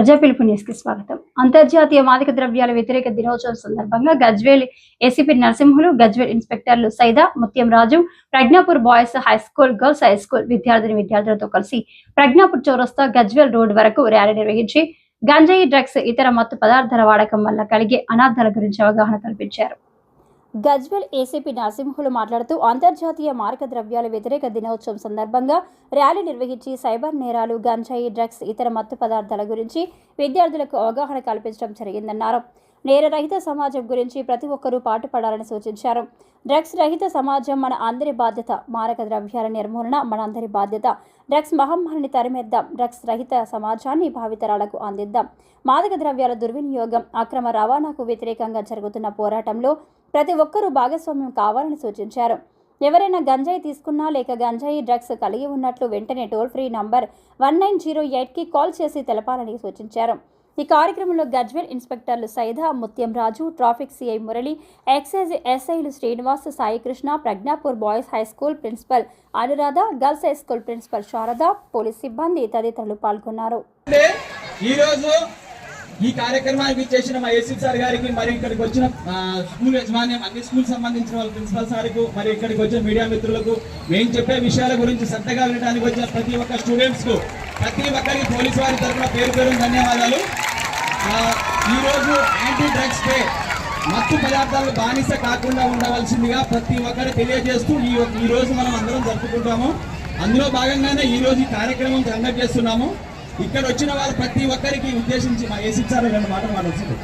ప్రజా పిలుపు న్యూస్కి స్వాగతం. అంతర్జాతీయ మాదక ద్రవ్యాల వ్యతిరేక దినోత్సవం సందర్భంగా Gajwel ACP Narasimhulu Gajwel ఇన్స్పెక్టర్లు Saida Mutyam Raju Pragnapur boys high school girls high school విద్యార్థిని విద్యార్థులతో కలిసి ప్రజ్ఞాపూర్ చౌరస్తా గజ్వేల్ రోడ్ వరకు ర్యాలీ నిర్వహించి గంజాయి డ్రగ్స్ ఇతర మత్తు పదార్థాల వాడకం వల్ల కలిగే అనార్థాల గురించి అవగాహన కల్పించారు. గజ్వెల్ ఏసీపీ నరసింహులు మాట్లాడుతూ అంతర్జాతీయ మారక ద్రవ్యాల వ్యతిరేక దినోత్సవం సందర్భంగా ర్యాలీ నిర్వహించి సైబర్ నేరాలు గంజాయి డ్రగ్స్ ఇతర మత్తు పదార్థాల గురించి విద్యార్థులకు అవగాహన కల్పించడం జరిగిందన్నారు. నేరరహిత సమాజం గురించి ప్రతి ఒక్కరూ పాటుపడాలని సూచించారు. డ్రగ్స్ రహిత సమాజం మన అందరి బాధ్యత మారక ద్రవ్యాల నిర్మూలన మనందరి బాధ్యత. డ్రగ్స్ మహమ్మారిని తరిమేద్దాం డ్రగ్స్ రహిత సమాజాన్ని భావితరాలకు అందిద్దాం. మాదక ద్రవ్యాల దుర్వినియోగం అక్రమ రవాణాకు వ్యతిరేకంగా జరుగుతున్న పోరాటంలో ప్రతి ఒక్కరూ భాగస్వామ్యం కావాలని సూచించారు. ఎవరైనా గంజాయి తీసుకున్నా లేక గంజాయి డ్రగ్స్ కలిగి ఉన్నట్లు వెంటనే toll free number one nine zero ఎయిట్కి కాల్ చేసి తెలపాలని సూచించారు. ఈ కార్యక్రమంలో Gajwel ఇన్స్పెక్టర్లు Saida Mutyam Raju traffic CI Murali excise ఎస్ఐలు Srinivas Saikrishna Pragnapur boys high school principal Anuradha girls high school principal Sarada police సిబ్బంది తదితరులు పాల్గొన్నారు. అంటే ఈ కార్యక్రమానికి చేసిన మా ఏసీ సార్ గారికి మరి ఇక్కడికి వచ్చిన స్కూల్ యజమాన్యం అన్ని స్కూల్ సంబంధించిన వాళ్ళ ప్రిన్సిపల్ సార్కు మరి ఇక్కడికి వచ్చిన మీడియా మిత్రులకు మేము చెప్పే విషయాల గురించి శ్రద్ధగా వినడానికి వచ్చిన ప్రతి ఒక్క స్టూడెంట్స్కు ప్రతి ఒక్కరికి పోలీసు వారి తరఫున పేరు పేరు ధన్యవాదాలు. ఈరోజు యాంటీ డ్రగ్స్ డే మత్తు పదార్థాలు బానిస కాకుండా ఉండవలసిందిగా ప్రతి ఒక్కరు తెలియజేస్తూ ఈ ఈ రోజు మనం అందరం జరుపుకుంటాము. అందులో భాగంగానే ఈ రోజు ఈ కార్యక్రమం కండక్ట్ చేస్తున్నాము. ఇక్కడ వచ్చిన వాళ్ళు ప్రతి ఒక్కరికి ఉద్దేశించి మా వేసిచ్చారు రెండు మాటలు మాట్లాడుతుంది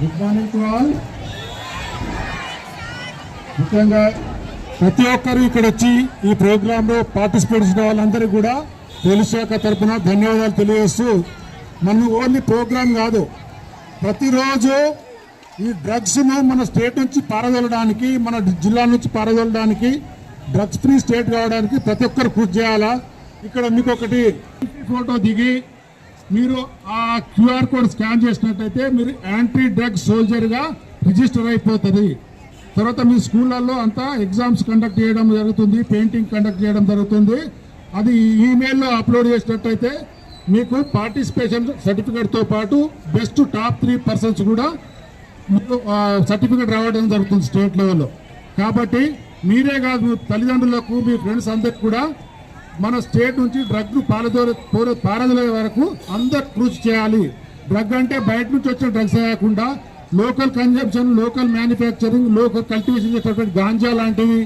గుడ్ మార్నింగ్ టు ఆల్ ముఖ్యంగా ప్రతి ఒక్కరు ఇక్కడ వచ్చి ఈ ప్రోగ్రాంలో పార్టిసిపేట్ చేసిన వాళ్ళందరికీ కూడా పోలీస్ శాఖ తరఫున ధన్యవాదాలు తెలియజేస్తూ మనం ఓన్లీ ప్రోగ్రాం కాదు ప్రతిరోజు ఈ డ్రగ్స్ను మన స్టేట్ నుంచి పారదొలడానికి మన జిల్లా నుంచి పారదొలడానికి డ్రగ్స్ ఫ్రీ స్టేట్ కావడానికి ప్రతి ఒక్కరు కృషి చేయాలా? ఇక్కడ మీకు ఒకటి ఫోటో దిగి మీరు ఆ క్యూఆర్ కోడ్ స్కాన్ చేసినట్టయితే మీరు యాంటీ డ్రగ్ సోల్జర్గా రిజిస్టర్ అయిపోతుంది. తర్వాత మీ స్కూళ్ళల్లో అంతా ఎగ్జామ్స్ కండక్ట్ చేయడం జరుగుతుంది పెయింటింగ్ కండక్ట్ చేయడం జరుగుతుంది. అది ఈమెయిల్లో అప్లోడ్ చేసినట్టయితే మీకు పార్టిసిపేషన్ సర్టిఫికేట్తో పాటు బెస్ట్ టాప్ త్రీ పర్సన్స్ కూడా మీకు సర్టిఫికేట్ రావడం జరుగుతుంది స్టేట్ లెవెల్లో కాబట్టి మీరే కాదు మీ తల్లిదండ్రులకు మీ ఫ్రెండ్స్ అందరికి కూడా మన స్టేట్ నుంచి డ్రగ్ పారదోల పారదోలే వరకు అందరు కృషి చేయాలి. డ్రగ్ అంటే బయట నుంచి వచ్చిన డ్రగ్స్ కాకుండా local consumption local manufacturing local cultivation చేసేటువంటి గాంజా లాంటివి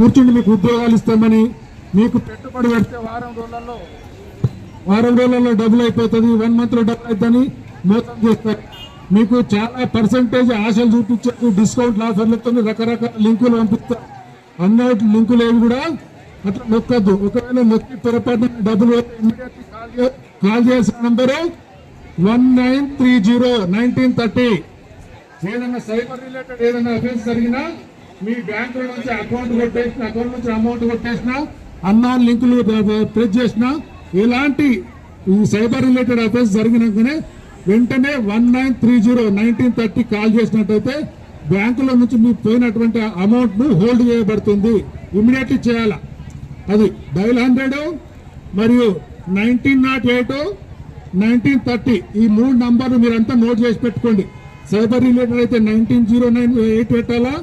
కూర్చుండి మీకు ఉద్యోగాలు ఇస్తామని మీకు పెట్టుబడి పెడితే వారం రోజులలో వారం రోజులలో డబ్బులు అయిపోతుంది వన్ మంత్లో డబ్బులు అవుతుంది మోసం చేస్తారు. మీకు చాలా పర్సంటేజ్ ఆశలు చూపించారు డిస్కౌంట్ ఆఫర్లతో రకరకాల లింకులు పంపిస్తారు. అన్నోటి లింకులు ఏవి కూడా అట్లా నొక్కద్దు. ఒకవేళ నొక్కి పొరపాటున డబ్బులు కాల్ చే- కాల్ చేసిన number one nine three zero nineteen thirty. ఏదైనా సైబర్ రిలేటెడ్ ఏదైనా అఫెన్స్ జరిగినా మీ బ్యాంక్ నుంచి అకౌంట్ కొట్టేసిన అకౌంట్ నుంచి అమౌంట్ కొట్టేసిన అన్నాన్ లింకులు ప్రెస్ చేసిన ఎలాంటి ఈ సైబర్ రిలేటెడ్ అఫెన్స్ జరిగినాకనే వెంటనే one nine three zero nineteen thirty call చేసినట్టయితే బ్యాంకులో నుంచి మీకు పోయినటువంటి అమౌంట్ను హోల్డ్ చేయబడుతుంది. ఇమీడియట్లీ చేయాలా? అది డైల్ హండ్రెడ్ మరియు nineteen nought eight nineteen thirty ఈ మూడు నంబర్లు మీరంతా నోట్ చేసి పెట్టుకోండి. సైబర్ రిలేటెడ్ అయితే నైన్టీన్ జీరో నైన్ ఎయిట్ పెట్టాలా?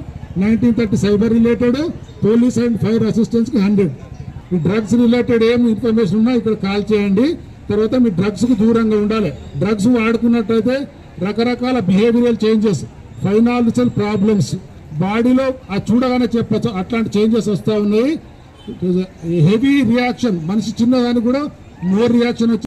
Nineteen thirty cyber related police and fire అసిస్టెన్స్కి hundred. ఈ డ్రగ్స్ రిలేటెడ్ ఏం ఇన్ఫర్మేషన్ ఉన్నా ఇక్కడ కాల్ చేయండి. తర్వాత మీ డ్రగ్స్కు దూరంగా ఉండాలి. డ్రగ్స్ వాడుకున్నట్టయితే రకరకాల బిహేవియరల్ చేంజెస్ ఫైనాన్షియల్ ప్రాబ్లమ్స్ బాడీలో ఆ చూడగానే చెప్పచ్చు. అట్లాంటి చేంజెస్ వస్తూ ఉన్నాయి. హెవీ రియాక్షన్ మనిషి చిన్నదానికి కూడా మోర్ రియాక్షన్